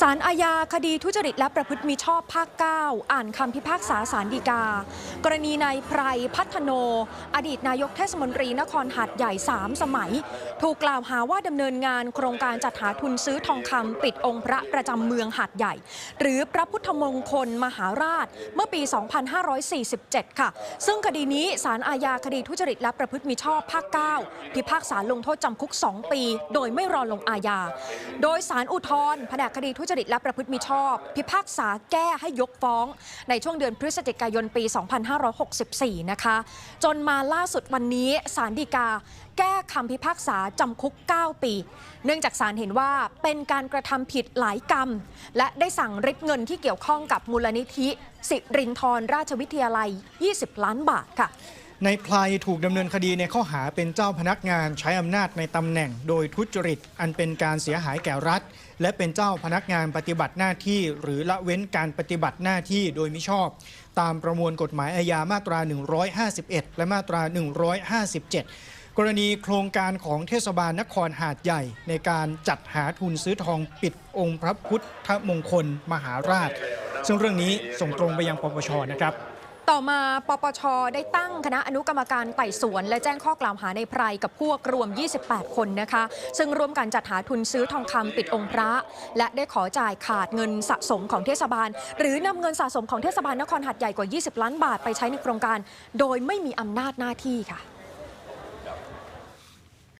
ศาลอาญาคดีทุจริตและประพฤติมิชอบภาค 9 อ่านคำพิพากษาศาลฎีกา กรณีนายไพรพัฒโน อดีตนายกเทศมนตรีนครหาดใหญ่ 3 สมัย ถูกกล่าวหาว่าดำเนินงานโครงการจัดหาทุนซื้อทองคำปิดองค์พระประจำเมืองหาดใหญ่ หรือพระพุทธมงคลมหาราชเมื่อปี 2547 ค่ะ ซึ่งคดีนี้ศาลอาญาคดีทุจริตและประพฤติมิชอบภาค 9 พิพากษาลงโทษจำคุก 2 ปี โดยไม่รอลงอาญา โดยสารอุทธรณ์แผนกคดีทุจริตและประพฤติมิชอบ พิพากษาแก้ให้ยกฟ้อง ในช่วงเดือนพฤศจิกายนปี 2564 นะคะ จนมาล่าสุดวันนี้ศาลฎีกาแก้คำพิพากษาจำคุก 9 ปี เนื่องจากศาลเห็นว่าเป็นการกระทำผิดหลายกรรม และได้สั่งริบเงินที่เกี่ยวข้องกับมูลนิธิสิรินทรราชวิทยาลัย 20 ล้านบาทค่ะ ในพลายถูกดำเนินคดีในข้อหาเป็นเจ้าพนักงานใช้อำนาจในตำแหน่งโดยทุจริต อันเป็นการเสียหายแก่รัฐ และเป็นเจ้าพนักงานปฏิบัติหน้าที่ หรือละเว้นการปฏิบัติหน้าที่โดยมิชอบ ตามประมวลกฎหมายอาญามาตรา 151 และมาตรา 157 กรณีโครงการของเทศบาลนครหาดใหญ่ ในการจัดหาทุนซื้อทองปิดองค์พระพุทธมงคล มหาราช ซึ่งเรื่องนี้ส่งตรงไปยังปปชนะครับ ต่อมาปปช ได้ตั้งคณะอนุกรรมการไต่สวน และแจ้งข้อกล่าวหาในไพรกับพวกรวม 28 คนนะคะ ซึ่งร่วมกันจัดหาทุนซื้อทองคำปิดองค์พระ และได้ขอจ่ายขาดเงินสะสมของเทศบาล หรือนำเงินสะสมของเทศบาลนครหัดใหญ่กว่า 20 ล้านบาทไปใช้ในโครงการ โดยไม่มีอำนาจหน้าที่ค่ะ